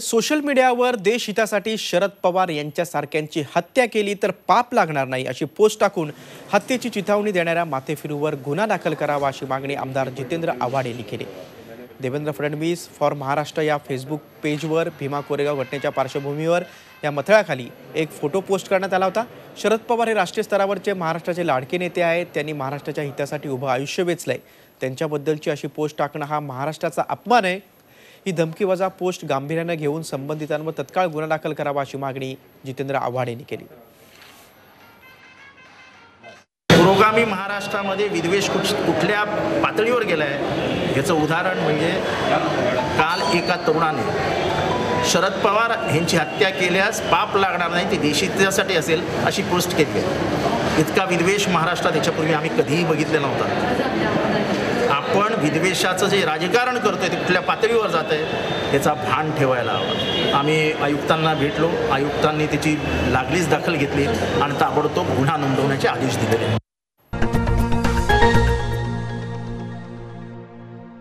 Social मीडियावर देश हितासाठी शरद पवार यांच्यासारख्यांची हत्या केली तर पाप लागणार नाही अशी पोस्ट टाकून हत्येची चिथावणी देणाऱ्या माथेफिरूवर गुन्हा दाखल करावा अशी मागणी आमदार जितेंद्र आव्हाड यांनी केली. देवेंद्र फडणवीस फॉर महाराष्ट्र या फेसबुक पेजवर भीमा कोरेगाव घटनेच्या पार्श्वभूमीवर या मथळाखाली एक फोटो पोस्ट करण्यात आला होता. शरद पवार हे राष्ट्रीय स्तरावरचे महाराष्ट्राचे लाडके नेते आहेत. त्यांनी महाराष्ट्राच्या हितासाठी उभं आयुष्य वेचलंय. त्यांच्याबद्दलची अशी पोस्ट टाकणं हा महाराष्ट्राचा अपमान आहे. ही धमकीवजा पोस्ट गांभीर्यानं घेऊन संबंधितांवर तत्काळ गुन्हा दाखल करावा अशी मागणी जितेंद्र आव्हाड यांनी केली. पुरोगामी महाराष्ट्रामध्ये विद्वेष कुठ कुठल्या पातळीवर गेला आहे याचं उदाहरण म्हणजे काल एका तरुणाने शरद पवार यांची हत्या केल्यास पाप लागणार नाही ते देशित्यासाठी असेल अशी पोस्ट केली आहे. इतका विद्वेष महाराष्ट्रात याच्यापूर्वी आम्ही कधीही बघितलेला नव्हता. आपण विद्वेषाचं जे राजकारण करतोय ते कुठल्या पातळीवर जात आहे याचा भान ठेवायला हवा. आम्ही आयुक्तांना भेटलो आयुक्तांनी त्याची लागलीच दखल घेतली आणि ताबडतोब गुन्हा नोंदवण्याचे आदेश दिलेले